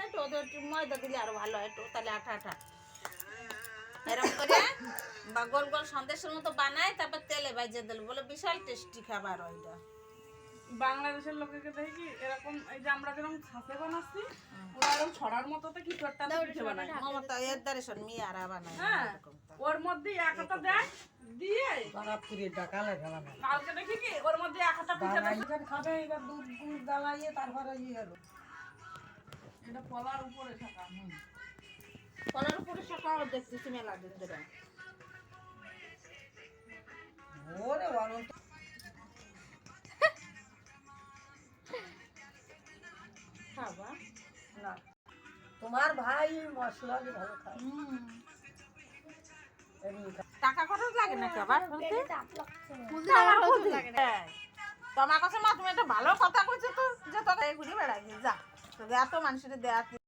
না একটু ওদের একটু ময়দা দিলে আরও ভালো হয় একটু তাহলে আঠা আঠা। এরকম করে বা গোল গোল সন্দেশের মতো বানায় তারপর তেলে ভাজে দিল। বলে বিশাল টেস্টি খাবার ওইটা। বাংলাদেশের লোকেকে দেখি কি এরকম এই যে আমরা যেরকম ছাঁচে বানাচ্ছি ওরা এরকম ছড়ার মতো তো কিছু একটা পিঠে বানায়। মমতা এর দ্বারে শোন মিয়ারা বানায় হ্যাঁ। ওর মধ্যে এক হাতা দেয় দিয়ে তারা পুরে ডাকালে ফেলা কালকে দেখি কি ওর মধ্যে এক হাতা পিঠে। খাবে এবার দুধ গুড় জ্বালাইয়ে তারপরে ইয়ে হলো। এটা পলার উপরে থাকা কলার উপরে সকাল দেখতেছি মেলা দিন ধরে। ওরে অনন্ত খাবা? না। তোমার ভাই মশলা ভালো খায়। টাকা খরচ লাগে না আবার বলতে? আমার হ্যাঁ। তোমার কাছে মা তুমি একটা ভালো কথা কইছো তো যে তোকে ঘুরে বেড়াবি যা। এত মানুষের দেয়া